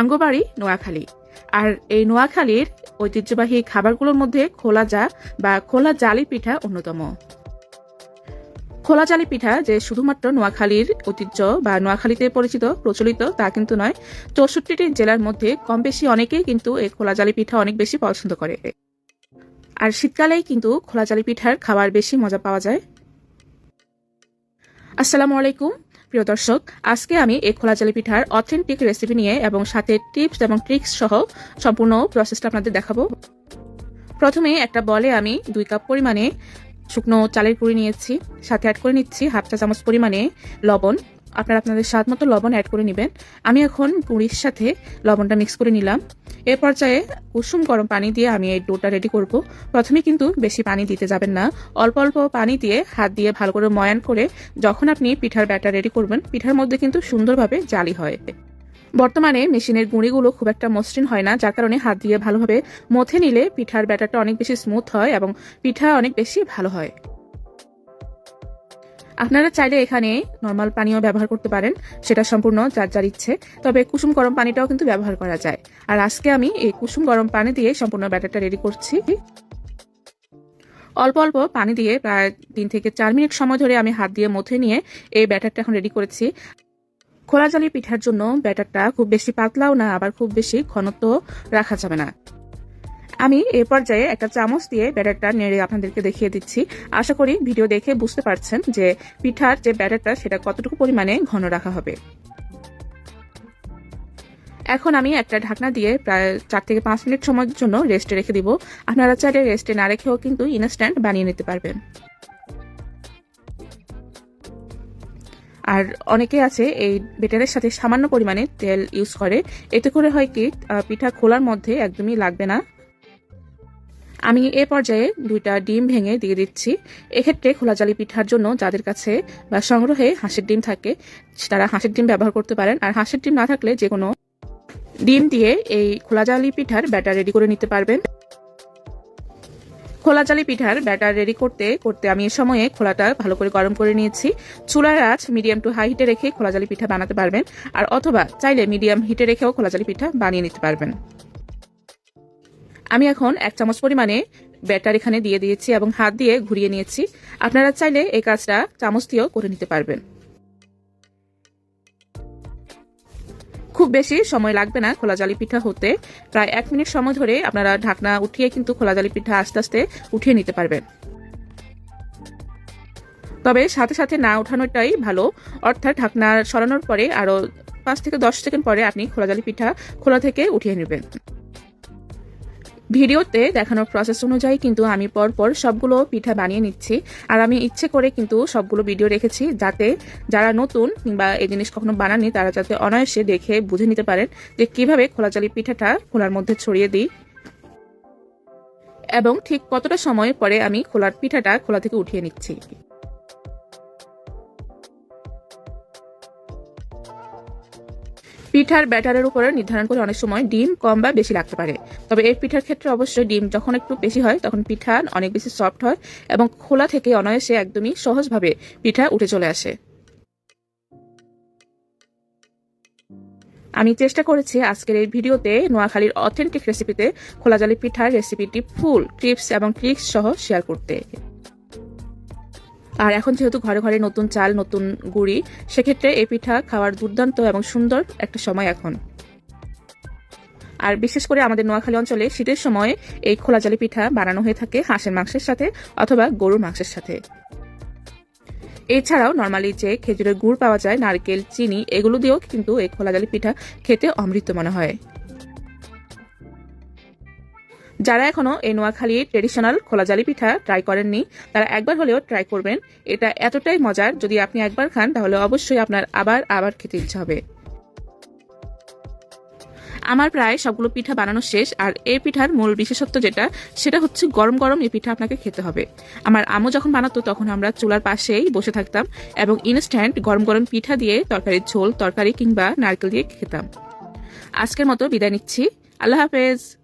আঙ্গবাড়ি, নোয়াখালী। আর এই নোয়াখালীর ঐতিহ্যবাহী খাবারগুলোর মধ্যে খোলা জা বা খোলা জালি পিঠা অন্যতম। খোলা জালি পিঠা যে শুধুমাত্র নোয়াখালীর ঐতিহ্য বা নোয়াখালীতে পরিচিত, প্রচলিত তা কিন্তু নয়। চৌষট্টিটি জেলার মধ্যে কম বেশি অনেকেই কিন্তু এই খোলা জালি পিঠা অনেক বেশি পছন্দ করে। আর শীতকালেই কিন্তু খোলা জালি পিঠার খাবার বেশি মজা পাওয়া যায়। আসসালামু আলাইকুম। প্রিয় দর্শক, আজকে আমি এই খোলা জালি পিঠার অথেন্টিক রেসিপি নিয়ে এবং সাথে টিপস এবং ট্রিক্স সহ সম্পূর্ণ প্রসেসটা আপনাদের দেখাবো। প্রথমে একটা বলে আমি দুই কাপ পরিমাণে শুকনো চালের গুঁড়ি নিয়েছি, সাথে অ্যাড করে নিচ্ছি হাফ চা চামচ পরিমাণে লবণ। আপনারা আপনাদের স্বাদ মতো লবণ অ্যাড করে নেবেন। আমি এখন গুঁড়ির সাথে লবণটা মিক্স করে নিলাম। এ পর্যায়ে কুসুম গরম পানি দিয়ে আমি এই ডোটা রেডি করব। প্রথমে কিন্তু বেশি পানি দিতে যাবেন না। অল্প অল্প পানি দিয়ে হাত দিয়ে ভালো করে ময়ান করে যখন আপনি পিঠার ব্যাটার রেডি করবেন, পিঠার মধ্যে কিন্তু সুন্দরভাবে জালি হয়। বর্তমানে মেশিনের গুঁড়িগুলো খুব একটা মসৃণ হয় না, যার কারণে হাত দিয়ে ভালোভাবে মথে নিলে পিঠার ব্যাটারটা অনেক বেশি স্মুথ হয় এবং পিঠা অনেক বেশি ভালো হয়। আপনারা চাইলে এখানে নর্মাল পানিও ব্যবহার করতে পারেন, সেটা সম্পূর্ণ যার যার ইচ্ছে। তবে কুসুম গরম পানিটাও কিন্তু ব্যবহার করা যায়। আর আজকে আমি এই কুসুম গরম পানি দিয়ে সম্পূর্ণ ব্যাটারটা রেডি করছি। অল্প অল্প পানি দিয়ে প্রায় তিন থেকে চার মিনিট সময় ধরে আমি হাত দিয়ে মথে নিয়ে এই ব্যাটারটা এখন রেডি করেছি। খোলা জালি পিঠার জন্য ব্যাটারটা খুব বেশি পাতলাও না, আবার খুব বেশি ঘনত্ব রাখা যাবে না। আমি এ পর্যায়ে একটা চামচ দিয়ে ব্যাটারটা নেড়ে আপনাদেরকে দেখিয়ে দিচ্ছি। আশা করি ভিডিও দেখে বুঝতে পারছেন যে পিঠার যে ব্যাটারটা, সেটা কতটুকু পরিমাণে ঘন রাখা হবে। এখন আমি একটা ঢাকনা দিয়ে প্রায় চার থেকে পাঁচ মিনিট সময়ের জন্য রেস্টে রেখে দিব। আপনারা চাইলে রেস্টে না রেখেও কিন্তু ইনস্ট্যান্ট বানিয়ে নিতে পারবেন। আর অনেকে আছে এই বেটারের সাথে সামান্য পরিমাণে তেল ইউজ করে। এতে করে হয় কি পিঠা খোলার মধ্যে একদমই লাগবে না। আমি এ পর্যায়ে দুইটা ডিম ভেঙে দিয়ে দিচ্ছি। এক্ষেত্রে খোলা জালি পিঠার জন্য যাদের কাছে বা সংগ্রহে হাঁসের ডিম থাকে, তারা হাঁসের ডিম ব্যবহার করতে পারেন। আর হাঁসের ডিম না থাকলে যে কোনো ডিম দিয়ে এই খোলা জালি পিঠার ব্যাটার রেডি করে নিতে পারবেন। খোলা জালি পিঠার ব্যাটার রেডি করতে করতে আমি এ সময়ে খোলাটা ভালো করে গরম করে নিয়েছি। চুলার আঁচ মিডিয়াম টু হাই হিটে রেখে খোলা জালি পিঠা বানাতে পারবেন। আর অথবা চাইলে মিডিয়াম হিটে রেখেও খোলা জালি পিঠা বানিয়ে নিতে পারবেন। আমি এখন এক চামচ পরিমাণে ব্যাটার এখানে দিয়ে দিয়েছি এবং হাত দিয়ে ঘুরিয়ে নিয়েছি। আপনারা চাইলে এই কাজটা চামচ দিয়েও করে নিতে পারবেন। খুব বেশি সময় লাগবে না খোলা জালি পিঠা হতে। প্রায় এক মিনিট সময় ধরে আপনারা ঢাকনা উঠিয়ে কিন্তু খোলা জালি পিঠা আস্তে আস্তে উঠিয়ে নিতে পারবেন। তবে সাথে সাথে না ওঠানোটাই ভালো। অর্থাৎ ঢাকনা সরানোর পরে আরও পাঁচ থেকে দশ সেকেন্ড পরে আপনি খোলা জালি পিঠা খোলা থেকে উঠিয়ে নেবেন। ভিডিওতে দেখানোর প্রসেস অনুযায়ী কিন্তু আমি পরপর সবগুলো পিঠা বানিয়ে নিচ্ছি। আর আমি ইচ্ছে করে কিন্তু সবগুলো ভিডিও রেখেছি যাতে যারা নতুন কিংবা এই জিনিস কখনো বানাননি, তারা যাতে অনায়াসে দেখে বুঝে নিতে পারেন যে কীভাবে খোলাজালি পিঠাটা খোলার মধ্যে ছড়িয়ে দিই। এবং ঠিক কতটা সময় পরে আমি খোলার পিঠাটা খোলা থেকে উঠিয়ে নিচ্ছি। পিঠার ব্যাটারের উপরে নির্ধারণ করে অনেক সময় ডিম কম বা বেশি লাগতে পারে। তবে এই পিঠার ক্ষেত্রে অবশ্যই ডিম যখন একটু বেশি হয়, তখন পিঠা অনেক বেশি সফট হয় এবং খোলা থেকে অনায়াসে একদমই সহজভাবে পিঠা উঠে চলে আসে। আমি চেষ্টা করেছি আজকের এই ভিডিওতে নোয়াখালীর অথেন্টিক রেসিপিতে খোলা জালি পিঠার রেসিপিটি ফুল টিপস এবং ট্রিক্স সহ শেয়ার করতে। আর এখন যেহেতু ঘরে ঘরে নতুন চাল, নতুন গুড়ি, সেক্ষেত্রে এই পিঠা খাওয়ার দুর্দান্ত এবং সুন্দর একটা সময় এখন। আর বিশেষ করে আমাদের নোয়াখালী অঞ্চলে শীতের সময় এই খোলা জালি পিঠা বানানো হয়ে থাকে হাঁসের মাংসের সাথে অথবা গরুর মাংসের সাথে। এছাড়াও নর্মালি যে খেজুরের গুড় পাওয়া যায়, নারকেল, চিনি, এগুলো দিয়েও কিন্তু এই খোলা জালি পিঠা খেতে অমৃত মনে হয়। যারা এখনও এই নোয়াখালীর ট্রেডিশনাল খোলা জালি পিঠা ট্রাই করেননি, তারা একবার হলেও ট্রাই করবেন। এটা এতটাই মজার, যদি আপনি একবার খান, তাহলে অবশ্যই আপনার আবার আবার খেতে ইচ্ছে হবে। আমার প্রায় সবগুলো পিঠা বানানো শেষ, আর এই পিঠার মূল বিশেষত্ব যেটা, সেটা হচ্ছে গরম গরম এই পিঠা আপনাকে খেতে হবে। আমার আমু যখন বানাতো, তখন আমরা চুলার পাশেই বসে থাকতাম এবং ইনস্ট্যান্ট গরম গরম পিঠা দিয়ে তরকারির ঝোল, তরকারি কিংবা নারকেল দিয়ে খেতাম। আজকের মতো বিদায় নিচ্ছি। আল্লাহ হাফেজ।